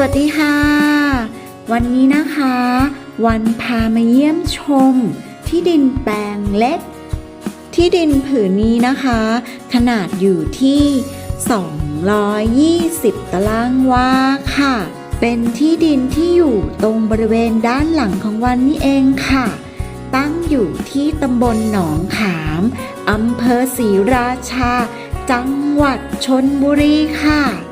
วัสดีค่ะ วันนี้นะคะ วันพามาเยี่ยมชม ที่ดินแปลงเล็ก ที่ดินผืนนี้นะคะ ขนาดอยู่ที่ 220 ตารางวาค่ะ เป็นที่ดินที่อยู่ตรงบริเวณด้านหลังของวันนี้เองค่ะ ตั้งอยู่ที่ตำบลหนองขามอำเภอศรีราชา จังหวัดชนบุรีค่ะ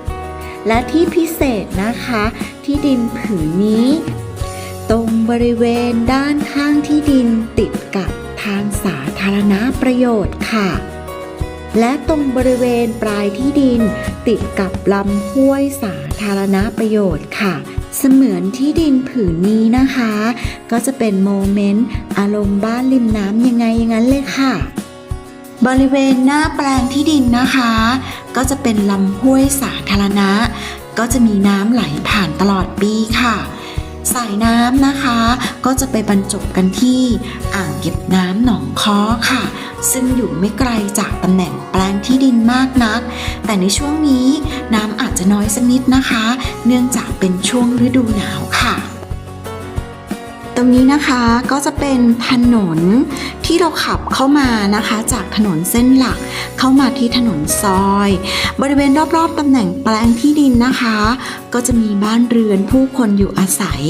และที่พิเศษนะคะ ที่ดินผืนนี้ ตรงบริเวณด้านข้างที่ดินติดกับทางสาธารณประโยชน์ค่ะ และตรงบริเวณปลายที่ดิน ติดกับลำห้วยสาธารณประโยชน์ค่ะเสมือนที่ดินผืนนี้นะคะ ก็จะเป็นโมเมนต์อารมณ์บ้านริมน้ำยังไงอย่างนั้นเลยค่ะ บริเวณหน้าแปลงที่ดินนะคะ ก็จะเป็นลำห้วยสาธารณะ ก็จะมีน้ำไหลผ่านตลอดปีค่ะ สายน้ำนะคะ ก็จะไปบรรจบกันที่อ่างเก็บน้ำหนองค้อค่ะ ซึ่งอยู่ไม่ไกลจากตำแหน่งแปลงที่ดินมากนัก แต่ในช่วงนี้น้ำอาจจะน้อยสักนิดนะคะ เนื่องจากเป็นช่วงฤดูหนาวค่ะ ตรงนี้นะคะก็จะเป็นถนนที่เราขับเข้ามานะคะ จากถนนเส้นหลักเข้ามาที่ถนนซอย บริเวณรอบๆตำแหน่งแปลงที่ดินนะคะ ก็จะมีบ้านเรือนผู้คนอยู่อาศัย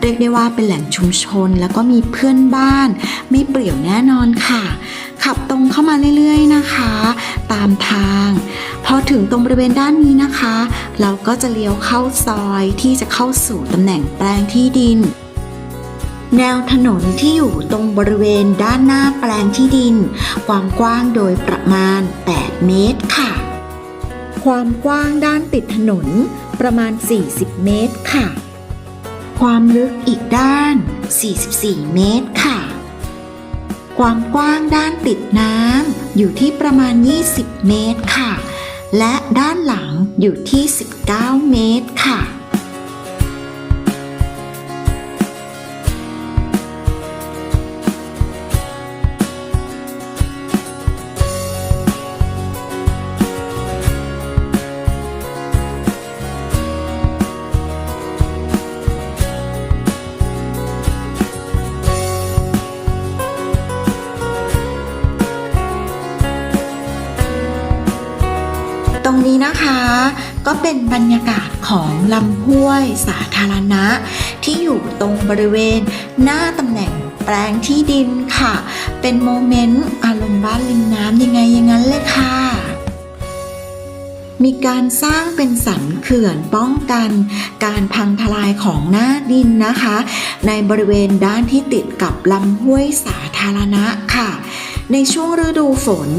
เรียกได้ว่าเป็นแหล่งชุมชน แล้วก็มีเพื่อนบ้าน ไม่เปรี่ยวแน่นอนค่ะ ขับตรงเข้ามาเรื่อยๆนะคะ ตามทางพอถึงตรงบริเวณด้านนี้นะคะ เราก็จะเลี้ยวเข้าซอยที่จะเข้าสู่ตำแหน่งแปลงที่ดิน แนวถนนที่อยู่ตรงบริเวณด้านหน้าแปลงที่ดิน ความกว้างโดยประมาณ 8 เมตรค่ะ ความกว้างด้านติดถนนประมาณ 40 เมตรค่ะ ความลึกอีกด้าน 44 เมตรค่ะ ความกว้างด้านติดน้ำอยู่ที่ประมาณ 20 เมตรค่ะ และด้านหลังอยู่ที่ 19 เมตรค่ะ ตรงนี้นะคะ ก็เป็นบรรยากาศของลำห้วยสาธารณะ ที่อยู่ตรงบริเวณหน้าตำแหน่งแปลงที่ดินค่ะ เป็นโมเมนต์อารมณ์บ้านริมน้ำยังไงอย่างนั้นเลยค่ะ มีการสร้างเป็นสันเขื่อนป้องกันการพังทลายของหน้าดินนะคะ ในบริเวณด้านที่ติดกับลำห้วยสาธารณะค่ะ ในช่วงฤดูฝน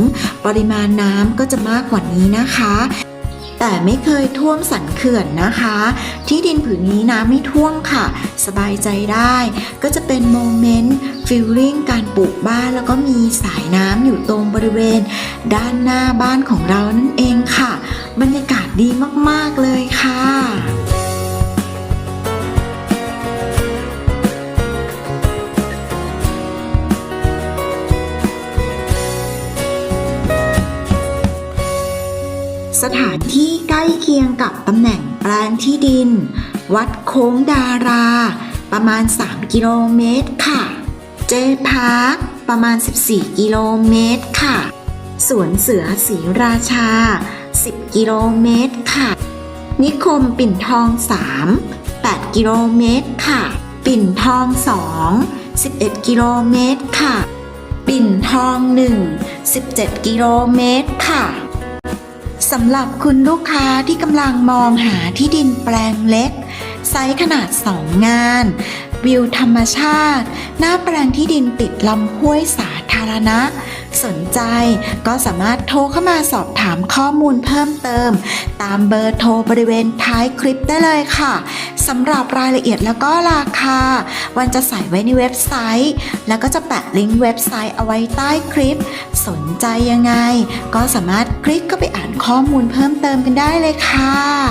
ปริมาณน้ำก็จะมากกว่านี้นะคะ แต่ไม่เคยท่วมสันเขื่อนนะคะ ที่ดินผืนนี้น้ำไม่ท่วมค่ะ สบายใจได้ ก็จะเป็นโมเมนต์ฟิลลิ่งการปลูกบ้านแล้วก็มีสายน้ำอยู่ตรงบริเวณ ด้านหน้าบ้านของเรานั่นเองค่ะ บรรยากาศดีมากๆเลยค่ะ สถานที่ใกล้เคียงกับตำแหน่งแปลงที่ดิน วัดโค้งดารา ประมาณ 3 กิโลเมตรค่ะ เจพาร์คประมาณ 14 กิโลเมตรค่ะสวนเสือศรีราชา 10 กิโลเมตรค่ะ นิคมปิ่นทอง 3 8 กิโลเมตรค่ะ ปิ่นทอง 2 11 กิโลเมตรค่ะ ปิ่นทอง 1 17 กิโลเมตรค่ะ สำหรับคุณลูกค้าที่กำลังมองหาที่ดินแปลงเล็ก ไซส์ขนาด 2 งาน วิวธรรมชาติ หน้าแปลงที่ดินติดลำห้วยสาธารณะ สนใจก็สามารถโทรเข้ามาสอบถามข้อมูลเพิ่มเติม ตามเบอร์โทรบริเวณท้ายคลิปได้เลยค่ะสำหรับรายละเอียดแล้วก็ราคา วันจะใส่ไว้ในเว็บไซต์ แล้วก็จะแปะลิงก์เว็บไซต์เอาไว้ใต้คลิป สนใจยังไง ก็สามารถคลิกเข้าไปอ่านข้อมูลเพิ่มเติมกันได้เลยค่ะ